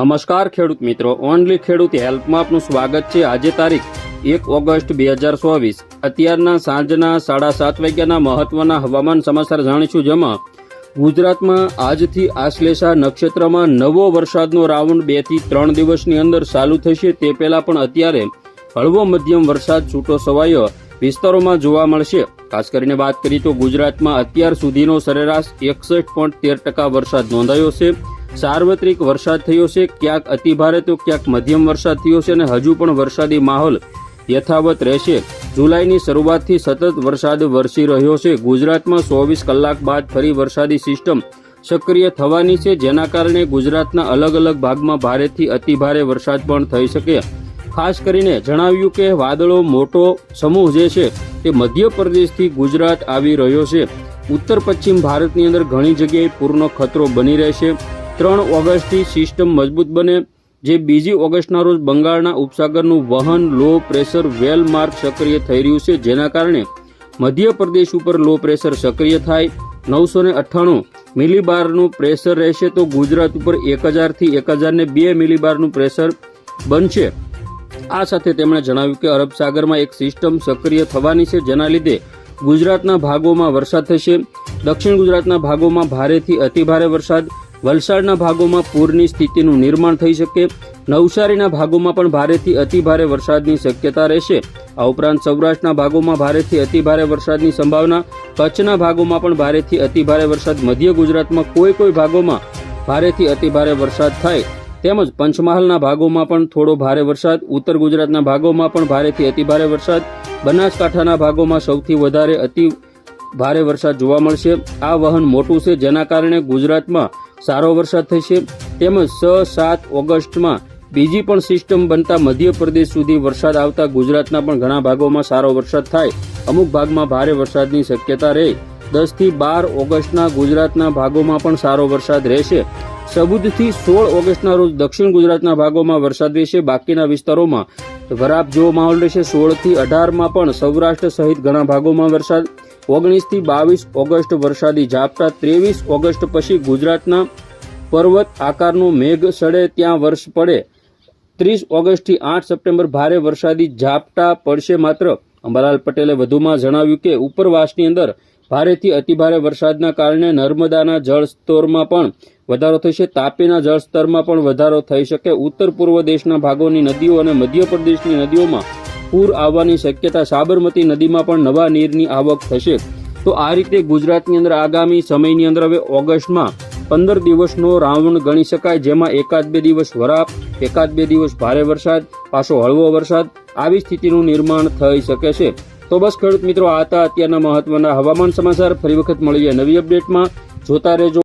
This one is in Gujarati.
નમસ્કાર ખેડૂત મિત્રો, ઓનલી ખેડૂત હેલ્પમાં આપનું સ્વાગત છે. આજે તારીખ એક ઓગસ્ટ બે હજાર ચોવીસ. અત્યારના સાંજના સાડા સાત વાગ્યાના મહત્વના હવામાન સમાચાર જાણીશું જેમાં ગુજરાતમાં આજથી આશ્લેષા નક્ષત્રમાં નવો વરસાદનો રાઉન્ડ બેથી ત્રણ દિવસની અંદર ચાલુ થશે. તે પહેલા પણ અત્યારે હળવો મધ્યમ વરસાદ છૂટો સવાયો વિસ્તારોમાં જોવા મળશે. ખાસ કરીને વાત કરીએ તો ગુજરાતમાં અત્યાર સુધીનો સરેરાશ એકસઠ પોઈન્ટ તેર ટકા વરસાદ નોંધાયો છે. સાર્વત્રિક વરસાદ થયો છે, ક્યાંક અતિભારે તો ક્યાંક મધ્યમ વરસાદ થયો છે અને હજુ પણ વરસાદી માહોલ યથાવત રહેશે. જુલાઈની શરૂઆતથી સતત વરસાદ વરસી રહ્યો છે. ગુજરાતમાં ચોવીસ કલાક બાદ ફરી વરસાદી સિસ્ટમ સક્રિય થવાની છે, જેના કારણે ગુજરાતના અલગ અલગ ભાગમાં ભારેથી અતિભારે વરસાદ પણ થઈ શકે. ખાસ કરીને જણાવ્યું કે વાદળો મોટો સમૂહ જે છે, તે મધ્યપ્રદેશથી ગુજરાત આવી રહ્યો છે. ઉત્તર પશ્ચિમ ભારતની અંદર ઘણી જગ્યાએ પૂરનો ખતરો બની રહેશે. ત્રણ ઓગસ્ટથી સિસ્ટમ મજબૂત બને, જે બીજી ઓગસ્ટના રોજ બંગાળના ઉપસાગરનું વહન, લો પ્રેશર, વેલ માર્ક સક્રિય થઈ રહ્યું છે, જેના કારણે મધ્ય પ્રદેશ ઉપર લો પ્રેશર સક્રિય થાય. નવસો ને અઠ્ઠાણું મિલીબારનું પ્રેશર રહેશે તો ગુજરાત ઉપર એક હજારથી એક હજારને બે મિલીબારનું પ્રેશર બનશે. આ સાથે તેમણે જણાવ્યું કે અરબ સાગરમાં એક સિસ્ટમ સક્રિય થવાની છે, જેના લીધે ગુજરાતના ભાગોમાં વરસાદ થશે. દક્ષિણ ગુજરાતના ભાગોમાં ભારેથી અતિભારે વરસાદ વલસાડના ભાગોમાં પૂરની સ્થિતિનું નિર્માણ થઈ શકે. નવસારીના ભાગોમાં પણ ભારેથી અતિભારે વરસાદની શક્યતા રહેશે. આ ઉપરાંત સૌરાષ્ટ્રના ભાગોમાં ભારેથી અતિભારે વરસાદની સંભાવના. કચ્છના ભાગોમાં પણ ભારેથી અતિભારે વરસાદ. મધ્ય ગુજરાતમાં કોઈ કોઈ ભાગોમાં ભારેથી અતિભારે વરસાદ થાય. તેમજ પંચમહાલના ભાગોમાં પણ થોડો ભારે વરસાદ. ઉત્તર ગુજરાતના ભાગોમાં પણ ભારેથી અતિભારે વરસાદ. બનાસકાંઠાના ભાગોમાં સૌથી વધારે અતિ ભારે વરસાદ જોવા મળશે. આ વહન મોટું છે, જેના કારણે ગુજરાતમાં સારો વરસાદ થશે. તેમજ છ સાત ઓગસ્ટમાં બીજી પણ સિસ્ટમ બનતા મધ્યપ્રદેશ સુધી વરસાદ આવતા ગુજરાતના પણ ઘણા ભાગોમાં સારો વરસાદ થાય. અમુક ભાગમાં ભારે વરસાદની શક્યતા રહે. દસથી બાર ઓગસ્ટના ગુજરાતના ભાગોમાં પણ સારો વરસાદ રહેશે. ચૌદથી સોળ ઓગસ્ટના રોજ દક્ષિણ ગુજરાતના ભાગોમાં વરસાદ રહેશે. બાકીના વિસ્તારોમાં વરાપ જેવો માહોલ રહેશે. સોળથી અઢારમાં પણ સૌરાષ્ટ્ર સહિત ઘણા ભાગોમાં વરસાદ ઓગણીસથી બાવીસ ઓગસ્ટ વરસાદી ઝાપટા, ત્રેવીસ ઓગસ્ટ પછી ગુજરાતના પર્વત આકારનું મેઘ સડે ત્યાં વર્ષ પડે. ત્રીસ ઓગસ્ટથી આઠ સપ્ટેમ્બર ભારે વરસાદી ઝાપટા પડશે માત્ર. અંબાલાલ પટેલે વધુમાં જણાવ્યું કે, ઉપરવાસની અંદર ભારેથી અતિભારે વરસાદના કારણે નર્મદાના જળસ્તરમાં પણ વધારો થશે. તાપીના જળસ્તરમાં પણ વધારો થઈ શકે. ઉત્તર પૂર્વ દેશના ભાગોની નદીઓ અને મધ્યપ્રદેશની નદીઓમાં પૂર આવવાની શક્યતા સાબરમતી નદીમાં પણ નવા નીરની આવક થશે. તો આ રીતે ગુજરાતની અંદર આગામી સમયની અંદર હવે ઓગસ્ટમાં પંદર દિવસનો રાઉન્ડ ગણી શકાય, જેમાં એકાદ બે દિવસ વરાપ, એકાદ બે દિવસ ભારે વરસાદ, પાછો હળવો વરસાદ, આવી સ્થિતિનું નિર્માણ થઈ શકે છે. તો બસ ખેડૂત મિત્રો, આ હતા અત્યારના મહત્વના હવામાન સમાચાર. ફરી વખત મળીએ નવી અપડેટમાં. જોતા રહેજો.